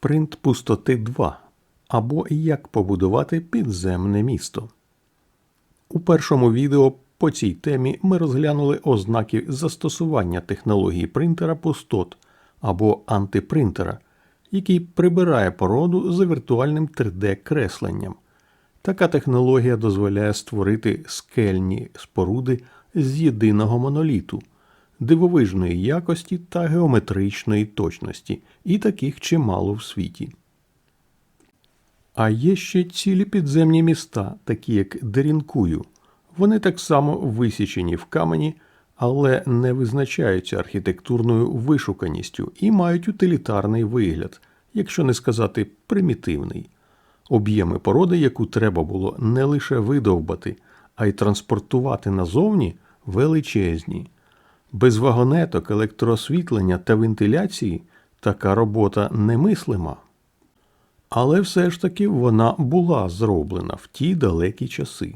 Принт пустоти 2 або Як побудувати підземне місто. У першому відео по цій темі ми розглянули ознаки застосування технології принтера пустот або антипринтера, який прибирає породу за віртуальним 3D-кресленням. Така технологія дозволяє створити скельні споруди з єдиного моноліту, дивовижної якості та геометричної точності, і таких чимало в світі. А є ще цілі підземні міста, такі як Дерінкую. Вони так само висічені в камені, але не визначаються архітектурною вишуканістю і мають утилітарний вигляд, якщо не сказати примітивний. Об'єми породи, яку треба було не лише видовбати, а й транспортувати назовні, величезні. Без вагонеток, електроосвітлення та вентиляції така робота немислима. Але все ж таки вона була зроблена в ті далекі часи.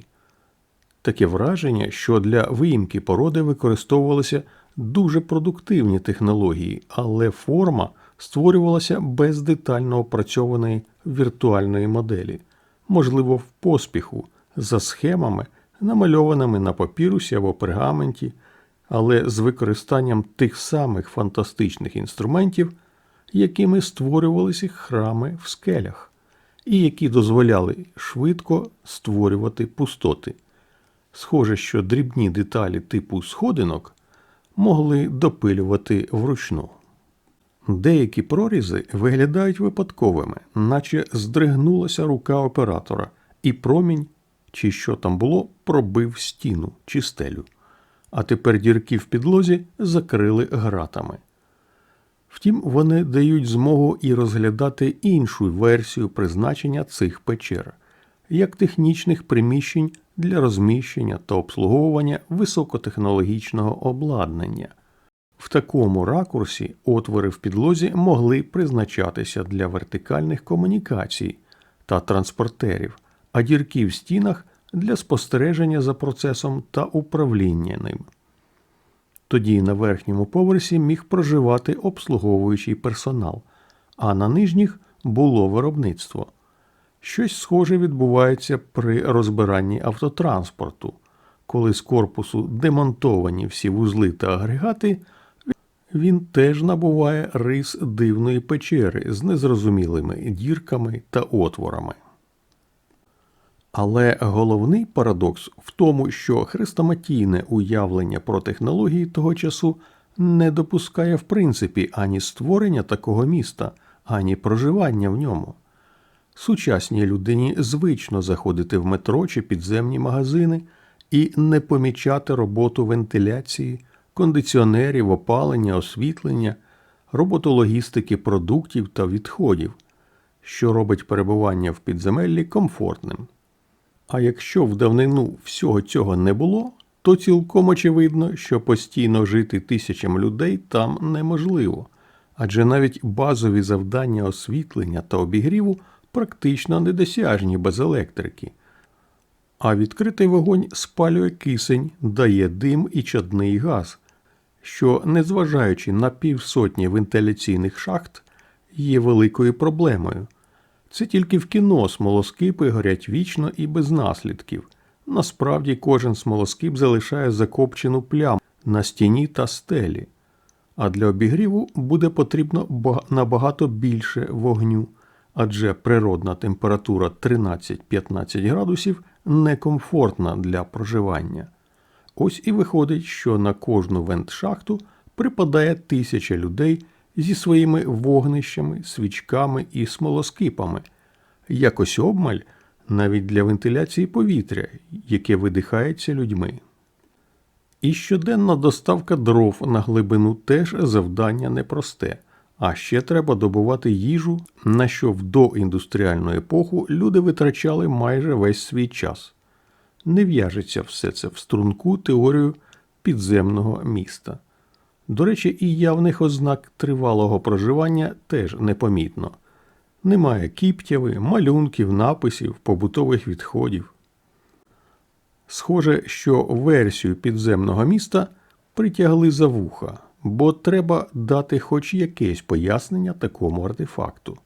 Таке враження, що для виїмки породи використовувалися дуже продуктивні технології, але форма створювалася без детально опрацьованої віртуальної моделі, можливо, в поспіху, за схемами, намальованими на папірусі або пергаменті, але з використанням тих самих фантастичних інструментів, якими створювалися храми в скелях, і які дозволяли швидко створювати пустоти. Схоже, що дрібні деталі типу сходинок могли допилювати вручну. Деякі прорізи виглядають випадковими, наче здригнулася рука оператора, і промінь, чи що там було, пробив стіну чи стелю. А тепер дірки в підлозі закрили гратами. Втім, вони дають змогу і розглядати іншу версію призначення цих печер, як технічних приміщень для розміщення та обслуговування високотехнологічного обладнання. В такому ракурсі отвори в підлозі могли призначатися для вертикальних комунікацій та транспортерів, а дірки в стінах для спостереження за процесом та управління ним. Тоді на верхньому поверсі міг проживати обслуговуючий персонал, а на нижніх було виробництво. Щось схоже відбувається при розбиранні автотранспорту, коли з корпусу демонтовані всі вузли та агрегати, він теж набуває рис дивної печери з незрозумілими дірками та отворами. Але головний парадокс в тому, що хрестоматійне уявлення про технології того часу не допускає в принципі ані створення такого міста, ані проживання в ньому. Сучасній людині звично заходити в метро чи підземні магазини і не помічати роботу вентиляції, кондиціонерів, опалення, освітлення, роботу логістики продуктів та відходів, що робить перебування в підземеллі комфортним. А якщо в давнину всього цього не було, то цілком очевидно, що постійно жити тисячам людей там неможливо, адже навіть базові завдання освітлення та обігріву практично недосяжні без електрики. А відкритий вогонь спалює кисень, дає дим і чадний газ, що, незважаючи на півсотні вентиляційних шахт, є великою проблемою. Це тільки в кіно смолоскипи горять вічно і без наслідків. Насправді кожен смолоскип залишає закопчену пляму на стіні та стелі, а для обігріву буде потрібно набагато більше вогню, адже природна температура 13-15 градусів некомфортна для проживання. Ось і виходить, що на кожну вент-шахту припадає тисяча людей зі своїми вогнищами, свічками і смолоскипами, якось обмаль навіть для вентиляції повітря, яке видихається людьми. І щоденна доставка дров на глибину теж завдання непросте, а ще треба добувати їжу, на що в доіндустріальну епоху люди витрачали майже весь свій час. Не в'яжеться все це в струнку теорію підземного міста. До речі, і явних ознак тривалого проживання теж непомітно. Немає кіптяви, малюнків, написів, побутових відходів. Схоже, що версію підземного міста притягли за вуха, бо треба дати хоч якесь пояснення такому артефакту.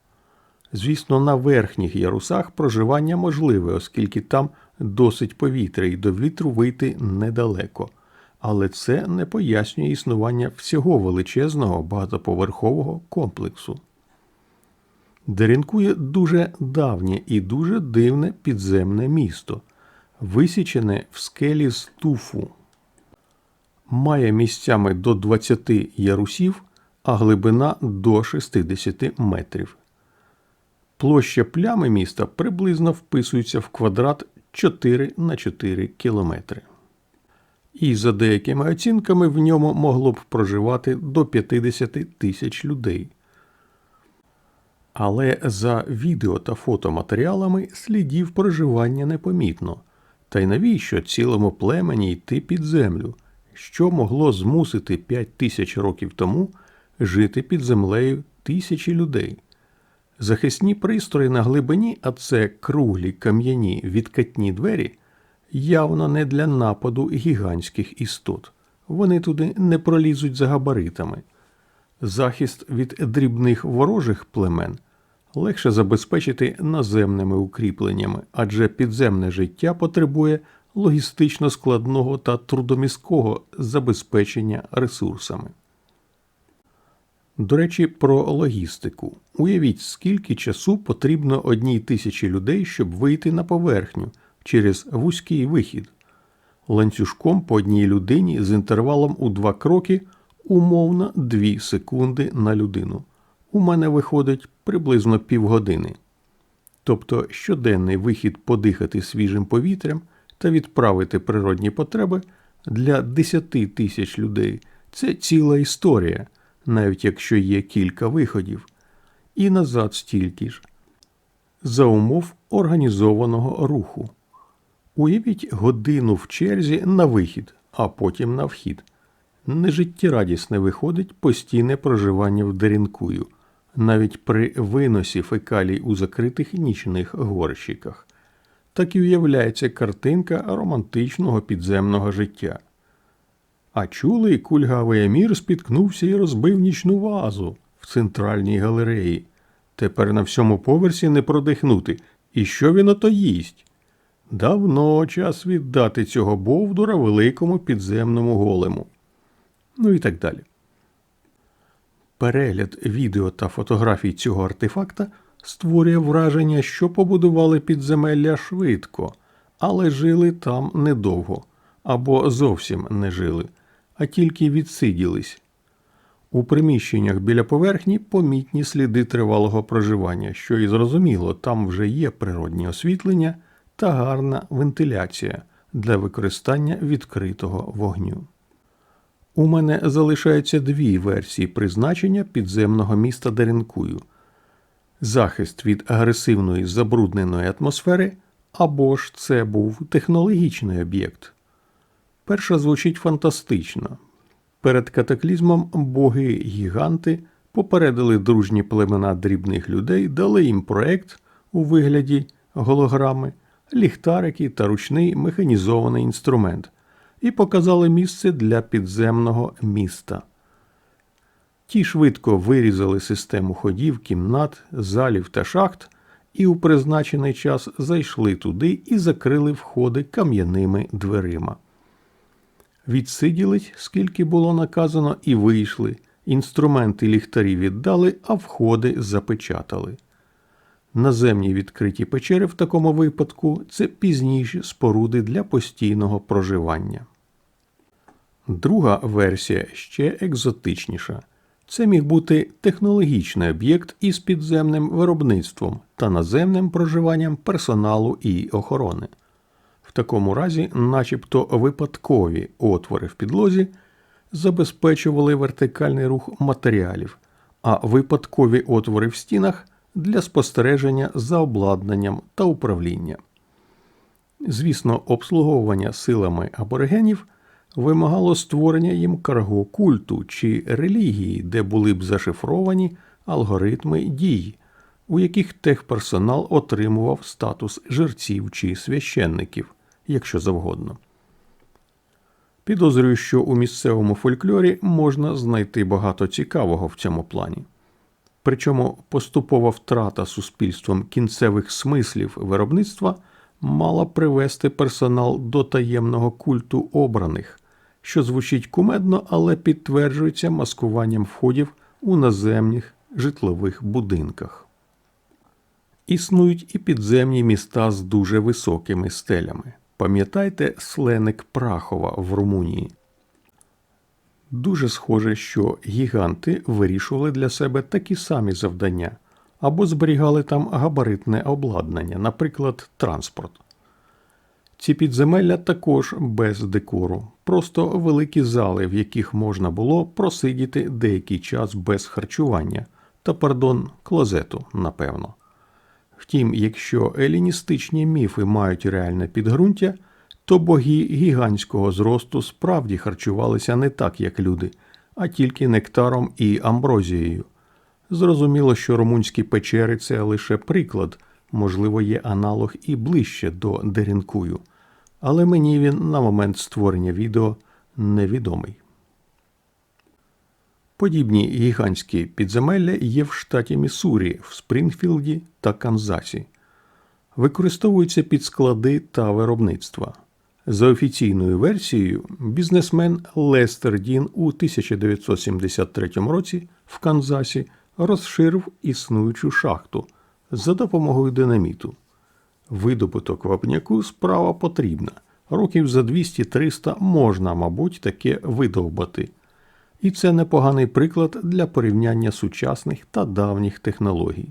Звісно, на верхніх ярусах проживання можливе, оскільки там досить повітря і до вітру вийти недалеко. Але це не пояснює існування всього величезного багатоповерхового комплексу. Деренкує дуже давнє і дуже дивне підземне місто, висічене в скелі з туфу. Має місцями до 20 ярусів, а глибина до 60 метрів. Площа плями міста приблизно вписується в квадрат 4 на 4 кілометри. І за деякими оцінками в ньому могло б проживати до 50 тисяч людей. Але за відео та фотоматеріалами слідів проживання непомітно. Та й навіщо цілому племені йти під землю, що могло змусити 5 тисяч років тому жити під землею тисячі людей? Захисні пристрої на глибині, а це круглі кам'яні відкатні двері, явно не для нападу гігантських істот. Вони туди не пролізуть за габаритами. Захист від дрібних ворожих племен легше забезпечити наземними укріпленнями, адже підземне життя потребує логістично складного та трудомісткого забезпечення ресурсами. До речі, про логістику. Уявіть, скільки часу потрібно одній тисячі людей, щоб вийти на поверхню через вузький вихід. Ланцюжком по одній людині з інтервалом у два кроки умовно 2 секунди на людину. У мене виходить приблизно півгодини. Тобто щоденний вихід подихати свіжим повітрям та відправити природні потреби для 10 тисяч людей це ціла історія, навіть якщо є кілька виходів, і назад стільки ж. За умов організованого руху. Уявіть годину в черзі на вихід, а потім на вхід. Нежиттєрадісне виходить постійне проживання в Дерінкую, навіть при виносі фекалій у закритих нічних горщиках. Так і уявляється картинка романтичного підземного життя. А чулий кульгавий емір спіткнувся і розбив нічну вазу в центральній галереї. Тепер на всьому поверсі не продихнути. І що він ото їсть? Давно час віддати цього бовдура великому підземному голему. Ну і так далі. Перегляд відео та фотографій цього артефакта створює враження, що побудували підземелля швидко, але жили там недовго або зовсім не жили, а тільки відсиділись. У приміщеннях біля поверхні помітні сліди тривалого проживання, що і зрозуміло, там вже є природні освітлення та гарна вентиляція для використання відкритого вогню. У мене залишаються дві версії призначення підземного міста Деренкую захист від агресивної забрудненої атмосфери, або ж це був технологічний об'єкт. Перша звучить фантастично. Перед катаклізмом боги гіганти попередили дружні племена дрібних людей, дали їм проект у вигляді голограми, ліхтарики та ручний механізований інструмент і показали місце для підземного міста. Ті швидко вирізали систему ходів, кімнат, залів та шахт, і у призначений час зайшли туди і закрили входи кам'яними дверима. Відсиділись, скільки було наказано, і вийшли. Інструменти ліхтарі віддали, а входи запечатали. Наземні відкриті печери в такому випадку це пізніші споруди для постійного проживання. Друга версія ще екзотичніша. Це міг бути технологічний об'єкт із підземним виробництвом та наземним проживанням персоналу і охорони. В такому разі, начебто випадкові отвори в підлозі забезпечували вертикальний рух матеріалів, а випадкові отвори в стінах для спостереження за обладнанням та управління. Звісно, обслуговування силами аборигенів вимагало створення їм карго культу чи релігії, де були б зашифровані алгоритми дій, у яких техперсонал отримував статус жерців чи священників, якщо завгодно. Підозрюю, що у місцевому фольклорі можна знайти багато цікавого в цьому плані. Причому поступова втрата суспільством кінцевих смислів виробництва мала привести персонал до таємного культу обраних, що звучить кумедно, але підтверджується маскуванням входів у наземних житлових будинках. Існують і підземні міста з дуже високими стелями. Пам'ятайте сленик Прахова в Румунії. Дуже схоже, що гіганти вирішували для себе такі самі завдання або зберігали там габаритне обладнання, наприклад, транспорт. Ці підземелля також без декору, просто великі зали, в яких можна було просидіти деякий час без харчування та, пардон, клозету, напевно. Втім, якщо еліністичні міфи мають реальне підґрунтя, то боги гігантського зросту справді харчувалися не так, як люди, а тільки нектаром і амброзією. Зрозуміло, що румунські печери це лише приклад, можливо, є аналог і ближче до Дерінкую, але мені він на момент створення відео невідомий. Подібні гігантські підземелля є в штаті Міссурі, в Спрінгфілді та Канзасі. Використовуються під склади та виробництва. За офіційною версією, бізнесмен Лестер Дін у 1973 році в Канзасі розширив існуючу шахту за допомогою динаміту. Видобуток вапняку справа потрібна. Років за 200-300 можна, мабуть, таке видовбати. І це непоганий приклад для порівняння сучасних та давніх технологій.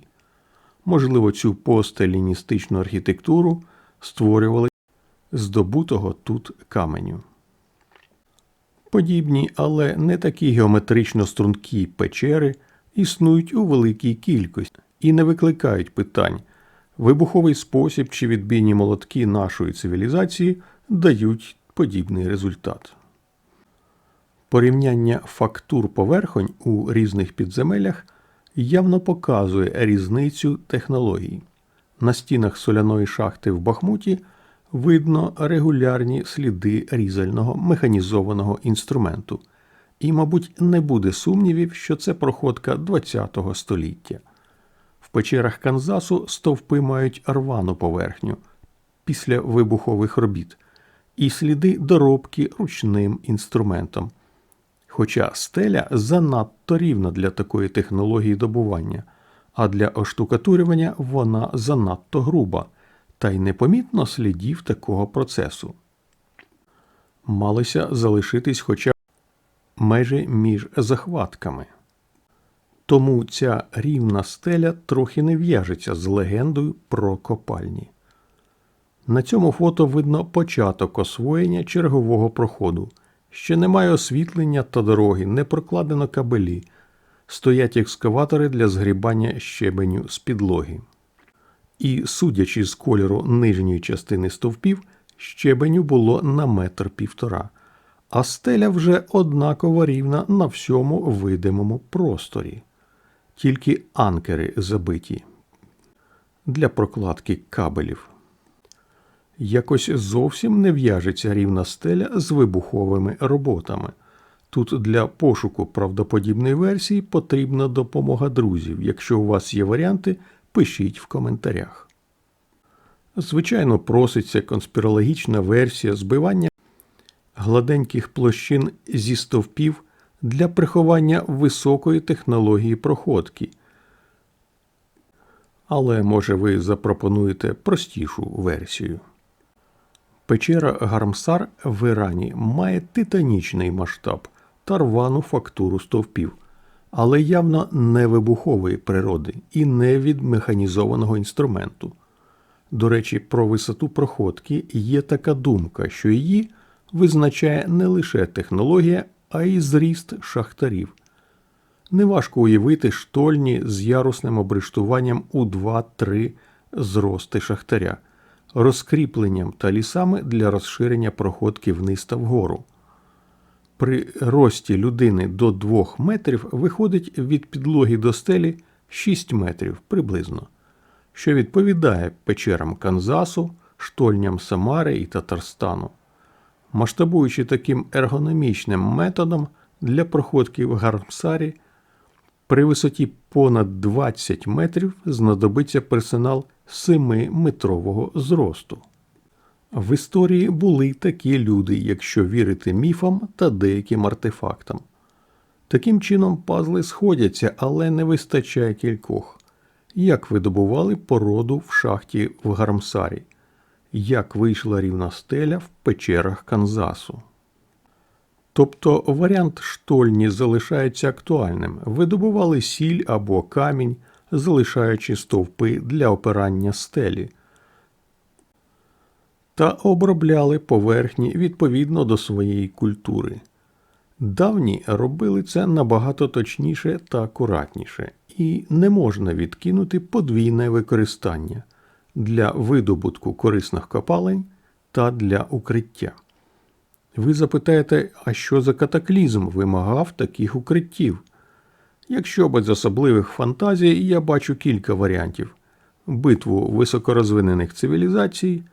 Можливо, цю постеліністичну архітектуру створювали здобутого тут каменю. Подібні, але не такі геометрично стрункі печери існують у великій кількості і не викликають питань. Вибуховий спосіб чи відбійні молотки нашої цивілізації дають подібний результат. Порівняння фактур поверхонь у різних підземеллях явно показує різницю технологій. На стінах соляної шахти в Бахмуті видно регулярні сліди різального механізованого інструменту, і, мабуть, не буде сумнівів, що це проходка ХХ століття. В печерах Канзасу стовпи мають рвану поверхню після вибухових робіт і сліди доробки ручним інструментом. Хоча стеля занадто рівна для такої технології добування, а для оштукатурювання вона занадто груба, та й непомітно слідів такого процесу. Малися залишитись хоча б межі між захватками. Тому ця рівна стеля трохи не в'яжеться з легендою про копальні. На цьому фото видно початок освоєння чергового проходу. Ще немає освітлення та дороги, не прокладено кабелі, стоять екскаватори для згрібання щебеню з підлоги. І, судячи з кольору нижньої частини стовпів, щебеню було на метр півтора, а стеля вже однаково рівна на всьому видимому просторі, тільки анкери забиті для прокладки кабелів. Якось зовсім не в'яжеться рівна стеля з вибуховими роботами. Тут для пошуку правдоподібної версії потрібна допомога друзів. Якщо у вас є варіанти, пишіть в коментарях. Звичайно, проситься конспірологічна версія збивання гладеньких площин зі стовпів для приховання високої технології проходки. Але може ви запропонуєте простішу версію. Печера Гармсар в Ірані має титанічний масштаб та рвану фактуру стовпів, але явно не вибухової природи і не від механізованого інструменту. До речі, про висоту проходки є така думка, що її визначає не лише технологія, а й зріст шахтарів. Неважко уявити штольні з ярусним обрештуванням у 2-3 зрости шахтаря розкріпленням та лісами для розширення проходки вниз та вгору. При рості людини до 2 метрів виходить від підлоги до стелі 6 метрів приблизно, що відповідає печерам Канзасу, штольням Самари і Татарстану. Масштабуючи таким ергономічним методом для проходки в Гармсарі, При висоті понад 20 метрів знадобиться персонал 7-метрового зросту. В історії були такі люди, якщо вірити міфам та деяким артефактам. Таким чином пазли сходяться, але не вистачає кількох. Як видобували породу в шахті в Гармсарі, як вийшла рівна стеля в печерах Канзасу. Тобто варіант штольні залишається актуальним. Видобували сіль або камінь, залишаючи стовпи для опирання стелі, та обробляли поверхні відповідно до своєї культури. Давні робили це набагато точніше та акуратніше, і не можна відкинути подвійне використання для видобутку корисних копалень та для укриття. Ви запитаєте, а що за катаклізм вимагав таких укриттів? Якщо без особливих фантазій, я бачу кілька варіантів: битву високорозвинених цивілізацій,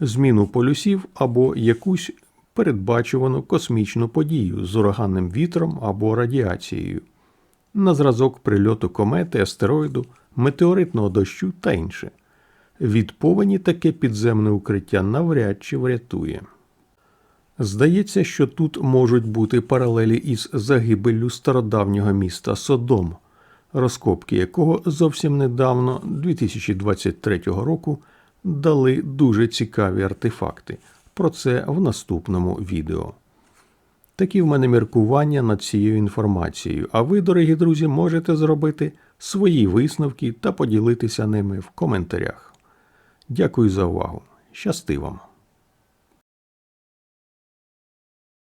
зміну полюсів або якусь передбачувану космічну подію з ураганним вітром або радіацією, на зразок прильоту комети, астероїду, метеоритного дощу та інше. Від повені таке підземне укриття навряд чи врятує. Здається, що тут можуть бути паралелі із загибеллю стародавнього міста Содом, розкопки якого зовсім недавно, 2023 року, дали дуже цікаві артефакти. Про це в наступному відео. Такі в мене міркування над цією інформацією, а ви, дорогі друзі, можете зробити свої висновки та поділитися ними в коментарях. Дякую за увагу. Щасти вам!